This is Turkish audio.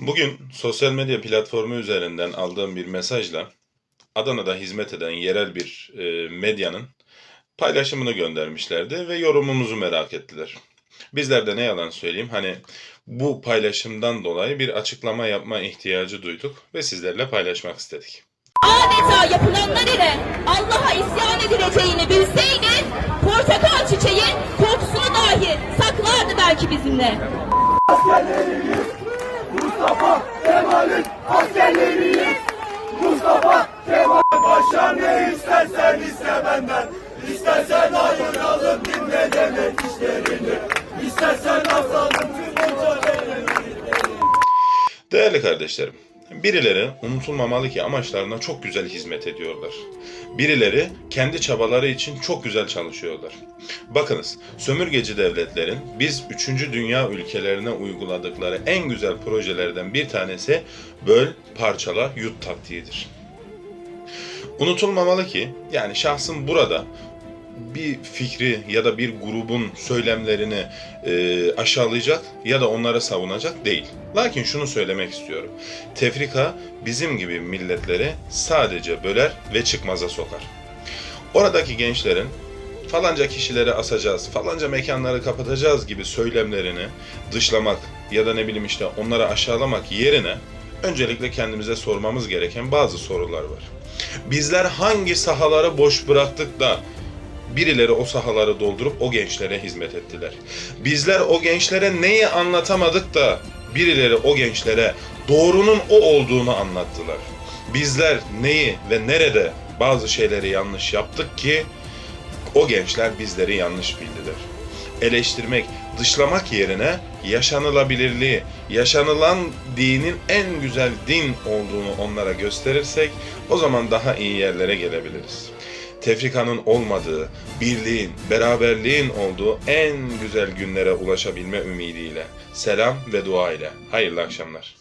Bugün sosyal medya platformu üzerinden aldığım bir mesajla Adana'da hizmet eden yerel bir e, medyanın paylaşımını göndermişlerdi ve yorumumuzu merak ettiler. Bizler de ne yalan söyleyeyim hani bu paylaşımdan dolayı bir açıklama yapma ihtiyacı duyduk ve sizlerle paylaşmak istedik. adeta yapılanlar ile Allah'a isyan edileceğini bilseydi portakal çiçeği kokusunu dahi saklardı belki bizimle. Mustafa Kemal'in askerleriyiz. Mustafa Kemal Paşa ne istersen iste benden. İstersen ayıralım dinle devlet işlerini. İstersen asalım tüm. Değerli kardeşlerim, birileri unutulmamalı ki amaçlarına çok güzel hizmet ediyorlar. Birileri kendi çabaları için çok güzel çalışıyorlar. Bakınız, sömürgeci devletlerin biz 3. dünya ülkelerine uyguladıkları en güzel projelerden bir tanesi böl, parçala, yut taktiğidir. Unutulmamalı ki yani şahsım burada bir fikri ya da bir grubun söylemlerini e, aşağılayacak ya da onları savunacak değil. Lakin şunu söylemek istiyorum. Tefrika bizim gibi milletleri sadece böler ve çıkmaza sokar. Oradaki gençlerin falanca kişileri asacağız, falanca mekanları kapatacağız gibi söylemlerini dışlamak ya da ne bileyim işte onları aşağılamak yerine öncelikle kendimize sormamız gereken bazı sorular var. Bizler hangi sahaları boş bıraktık da birileri o sahaları doldurup o gençlere hizmet ettiler. Bizler o gençlere neyi anlatamadık da birileri o gençlere doğrunun o olduğunu anlattılar. Bizler neyi ve nerede bazı şeyleri yanlış yaptık ki o gençler bizleri yanlış bildiler. Eleştirmek, dışlamak yerine yaşanılabilirliği, yaşanılan dinin en güzel din olduğunu onlara gösterirsek o zaman daha iyi yerlere gelebiliriz. Tefrikanın olmadığı, birliğin, beraberliğin olduğu en güzel günlere ulaşabilme ümidiyle. Selam ve dua ile. Hayırlı akşamlar.